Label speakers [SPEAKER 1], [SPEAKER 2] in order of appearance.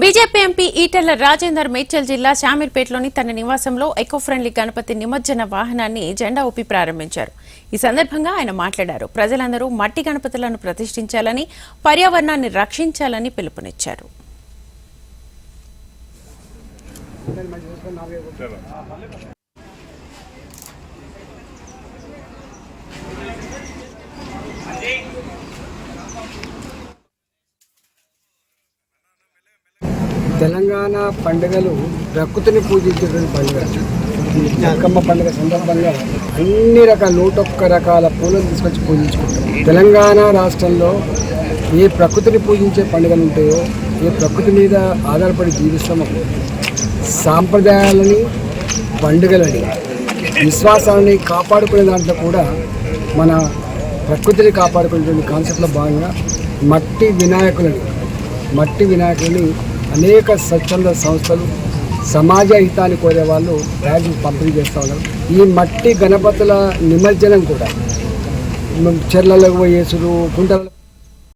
[SPEAKER 1] BJP MP Etela Rajender Medchal జిల్లా శామీర్పేటలోని తన నివాసంలో ఎకో ఫ్రెండ్లీ గణపతి నిమజ్జన వాహనాన్ని జెండా ఊపి ప్రారంభించారు. ఈ సందర్భంగా ఆయన మాట్లాడారు. ప్రజలందరూ మట్టి గణపతులను ప్రతిష్ఠించాలని పర్యావరణాన్ని రక్షించాలని పిలుపునిచ్చారు.
[SPEAKER 2] తెలంగాణ పండుగలు ప్రకృతిని పూజించేటువంటి పండుగ. ఈ అక్కమ్మ పండుగ సందర్భంగా అన్ని రకాల నూట ఒక్క రకాల పూలను తీసుకొచ్చి పూజించుకుంటాం. తెలంగాణ రాష్ట్రంలో ఏ ప్రకృతిని పూజించే పండుగలు ఉంటాయో ఏ ప్రకృతి మీద ఆధారపడి జీవిస్తామో సాంప్రదాయాలని పండుగలని విశ్వాసాలని కాపాడుకునే దాంట్లో కూడా మన ప్రకృతిని కాపాడుకునేటువంటి కాన్సెప్ట్లో భాగంగా మట్టి వినాయకులని మట్టి వినాయకులని అనేక స్వచ్ఛంద సంస్థలు సమాజ హితాన్ని కోరే వాళ్ళు బ్యాగులు పంపిణీ చేస్తూ ఉన్నారు. ఈ మట్టి గణపతుల నిమజ్జనం కూడా. చెర్లలో పోయేసుడు కుంటలలో